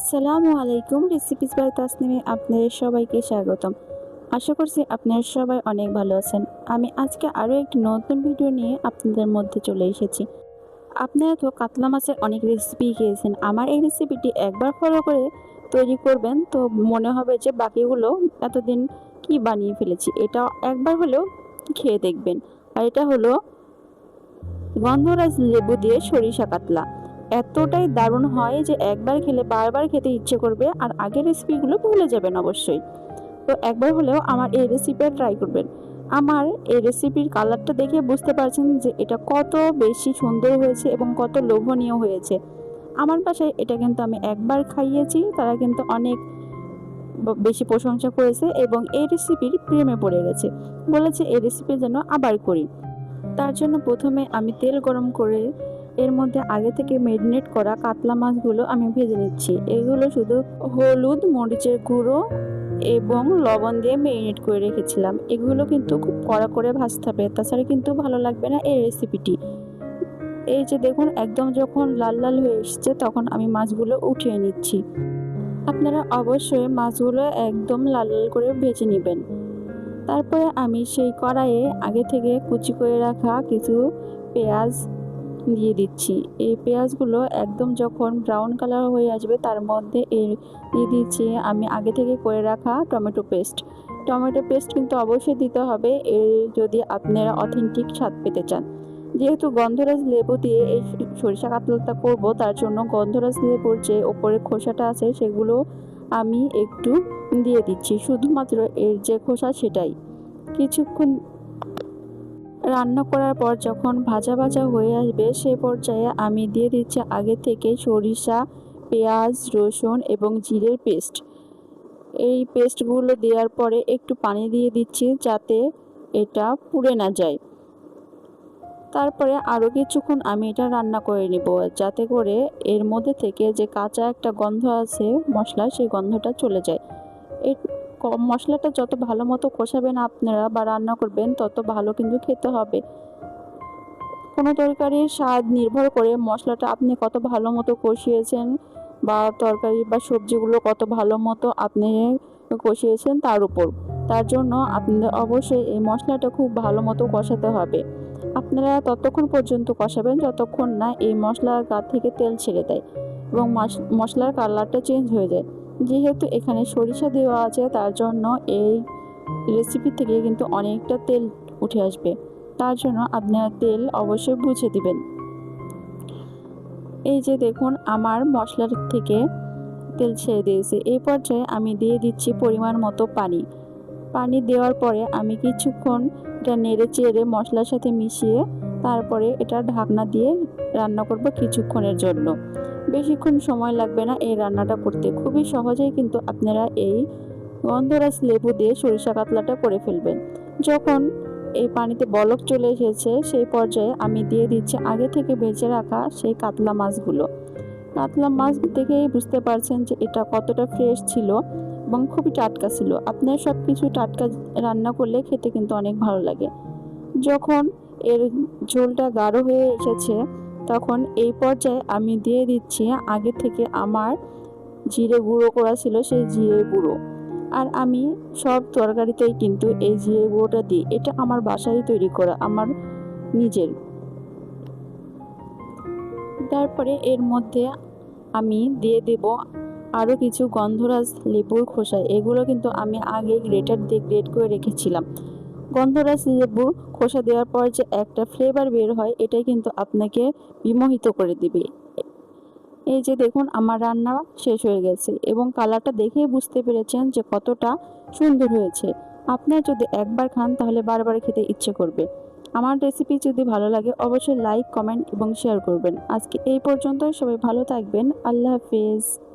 আসসালামু আলাইকুম recipes by তাসনিমে আপনাদের সবাইকে স্বাগতম। আশা করছি আপনারা সবাই অনেক ভালো আছেন। আমি আজকে আরও একটি নতুন ভিডিও নিয়ে আপনাদের মধ্যে চলে এসেছি। আপনারা তো কাতলা মাছের অনেক রেসিপি খেয়েছেন। আমার এই রেসিপিটি একবার ফলো করে তৈরি করবেন। তো মনে হবে যে বাকিগুলো এতদিন কি বানিয়ে ফেলেছি, এটা একবার হলেও খেয়ে দেখবেন। আর এটা হলো গন্ধরাজ লেবু দিয়ে সরিষা কাতলা। এতটাই দারুণ হয় যে একবার খেলে বারবার খেতে ইচ্ছে করবে আর আগের রেসিপিগুলো ভুলে যাবেন অবশ্যই। তো একবার হলেও আমার এই রেসিপিটা ট্রাই করবেন। আমার এই রেসিপির কালারটা দেখে বুঝতে পারছেন যে এটা কত বেশি সুন্দর হয়েছে এবং কত লোভনীয় হয়েছে। আমার বাসায় এটা কিন্তু আমি একবার খাইয়েছি, তারা কিন্তু অনেক বেশি প্রশংসা করেছে এবং এই রেসিপির প্রেমে পড়ে গেছে। বলেছে এই রেসিপি যেন আবার করি। তার জন্য প্রথমে আমি তেল গরম করে এর মধ্যে আগে থেকে মেরিনেট করা কাতলা মাছগুলো আমি ভেজে নিচ্ছি। এগুলো শুধু হলুদ, মরিচের গুঁড়ো এবং লবণ দিয়ে মেরিনেট করে রেখেছিলাম। এগুলো কিন্তু খুব কড়া করে ভাজতে হবে, তাছাড়া কিন্তু ভালো লাগবে না এই রেসিপিটি এই যে দেখুন, একদম যখন লাল লাল হয়ে এসছে, তখন আমি মাছগুলো উঠিয়ে নিচ্ছি। আপনারা অবশ্যই মাছগুলো একদম লাল লাল করে ভেজে নেবেন। তারপরে আমি সেই কড়াইয়ে আগে থেকে কুচি করে রাখা কিছু পেঁয়াজ দিয়ে দিচ্ছি। এই পেঁয়াজগুলো একদম যখন ব্রাউন কালার হয়ে আসবে, তার মধ্যে এর দিয়ে দিচ্ছি আমি আগে থেকে করে রাখা টমেটো পেস্ট টমেটো পেস্ট কিন্তু অবশ্যই দিতে হবে এর যদি আপনারা অথেন্টিক স্বাদ পেতে চান। যেহেতু গন্ধরাজ লেবু দিয়ে এই সরিষা কাতলাটা করব, তার জন্য গন্ধরাজ লেবুর যে ওপরে খোসাটা আছে, সেগুলো আমি একটু দিয়ে দিচ্ছি। শুধুমাত্র এর যে খোসা, সেটাই। কিছুক্ষণ রান্না করার পর যখন ভাজা ভাজা হয়ে আসবে, সে পর্যায়ে আমি দিয়ে দিচ্ছি আগে থেকে সরিষা, পেঁয়াজ, রসুন এবং জিরের পেস্ট। এই পেস্টগুলো দেওয়ার পরে একটু পানি দিয়ে দিচ্ছি যাতে এটা পুড়ে না যায়। তারপরে আরও কিছুক্ষণ আমি এটা রান্না করে নিব, যাতে করে এর মধ্যে থেকে যে কাঁচা একটা গন্ধ আছে মশলা সেই গন্ধটা চলে যায়। মশলাটা যত ভালো মতো কষাবেন আপনারা বা রান্না করবেন, তত ভালো কিন্তু খেতে হবে। কোনো তরকারির স্বাদ নির্ভর করে মশলাটা আপনি কত ভালো মতো কষিয়েছেন বা তরকারি বা সবজিগুলো কত ভালো মতো আপনি কষিয়েছেন তার উপর। তার জন্য আপনাদের অবশ্যই এই মশলাটা খুব ভালো মতো কষাতে হবে। আপনারা ততক্ষণ পর্যন্ত কষাবেন, যতক্ষণ না এই মশলার গা থেকে তেল ছেড়ে দেয় এবং মশ- মশলার কালারটা চেঞ্জ হয়ে যায়। যেহেতু এখানে সরিষা দেওয়া আছে, তার জন্য এই রেসিপি থেকে কিন্তু অনেকটা তেল উঠে আসবে। তার জন্য আপনারা তেল অবশ্যই বুঝে দিবেন। এই যে দেখুন, আমার মশলার থেকে তেল ছেড়ে দিয়েছে। এই পর্যায়ে আমি দিয়ে দিচ্ছি পরিমাণ মতো পানি। পানি দেওয়ার পরে আমি কিছুক্ষণ এটা নেড়ে চেড়ে মশলার সাথে মিশিয়ে তারপরে এটা ঢাকনা দিয়ে রান্না করব কিছুক্ষণের জন্য। বেশিক্ষণ সময় লাগবে না এই রান্নাটা করতে। খুবই সহজেই কিন্তু আপনারা এই গন্ধরাজ লেবু দিয়ে সরিষা কাতলাটা করে ফেলবেন। যখন এই পানিতে বলক চলে এসেছে, সেই পর্যায়ে আমি দিয়ে দিচ্ছি আগে থেকে বেঁচে রাখা সেই কাতলা মাছগুলো। কাতলা মাছ দেখেই বুঝতে পারছেন যে এটা কতটা ফ্রেশ ছিল এবং খুবই টাটকা ছিল। আপনার সব কিছু টাটকা রান্না করলে খেতে কিন্তু অনেক ভালো লাগে। যখন এর ঝোলটা গাঢ় হয়ে এসেছে তখন এই পর্যায়ে আমি দিয়ে দিচ্ছি আগে থেকে আমার জিরে গুঁড়ো করা ছিল সেই জিরে গুঁড়ো। আর আমি সব তরকারিতেই কিন্তু এই জিরে গুঁড়োটা দিই। এটা আমার বাসায় তৈরি করা, আমার নিজের। তারপরে এর মধ্যে আমি দিয়ে দেব আরও কিছু গন্ধরাজ লেবুর খোসা। এগুলো কিন্তু আমি আগে গ্রেটার দিয়ে গ্রেট করে রেখেছিলাম। গন্ধরাজ লেবুর খোসা দেওয়ার পর যে একটা ফ্লেভার বের হয়, এটাই কিন্তু আপনাকে বিমোহিত করে দিবে। এই যে দেখুন, আমার রান্না শেষ হয়ে গেছে এবং কালারটা দেখেই বুঝতে পেরেছেন যে কতটা সুন্দর হয়েছে। আপনার যদি একবার খান, তাহলে বারবার খেতে ইচ্ছে করবে। আমার রেসিপি যদি ভালো লাগে, অবশ্যই লাইক কমেন্ট এবং শেয়ার করবেন। আজকে এই পর্যন্তই। সবাই ভালো থাকবেন। আল্লাহ হাফেজ।